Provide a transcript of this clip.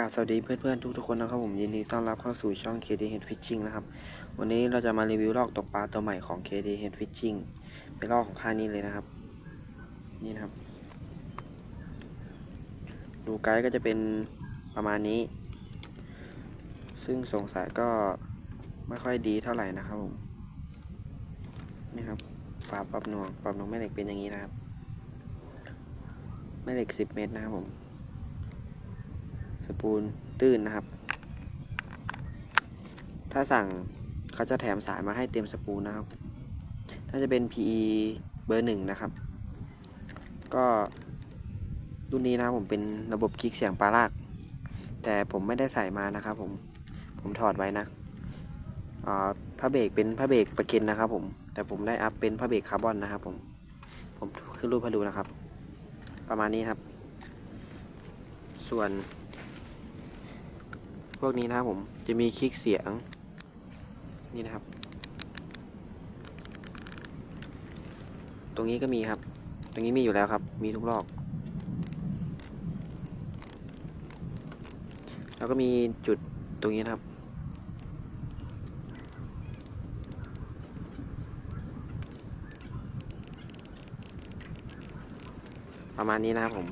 กาสวัสดีเพื่อนๆทุกๆคนนะครับผมยินดีต้อนรับเข้าสู่ช่อง KD Head Fishing นะครับ วันนี้เราจะมารีวิวลอกตกปลาตัวใหม่ของ KD Head Fishing เป็นลอกของค่ายนี้เลยนะครับ นี่นะครับ ดูไกด์ก็จะเป็นประมาณนี้ ซึ่งสงสัยก็ไม่ค่อยดีเท่าไหร่นะครับผมนี่ครับฝาปรับหน่วงปรับหน่วงแม่เหล็กเป็นอย่างนี้นะครับแม่เหล็ก 10 เมตรนะครับผม ปูนตื้นนะครับ ถ้าสั่งเขาจะแถมสายมาให้เต็มสปูนนะครับ ถ้าจะเป็น PE เบอร์หนึ่งนะครับ ก็รุ่นนี้นะผมเป็นระบบคลิกเสียงปลาลาก แต่ผมไม่ได้ใส่มานะครับผม ผมถอดไว้นะผ้าเบรกเป็นผ้าเบรกประเก็นนะครับผม แต่ผมได้อัพเป็นผ้าเบรกคาร์บอนนะครับผม ผมขึ้นรูปให้ดูนะครับ ประมาณนี้ครับ ส่วน พวกนี้นะครับผมจะมีคลิกเสียง นี่นะครับ ตรงนี้ก็มีครับ ตรงนี้มีอยู่แล้วครับ มีทุกลอกแล้วก็มีจุดตรงนี้นะครับประมาณนี้นะครับผม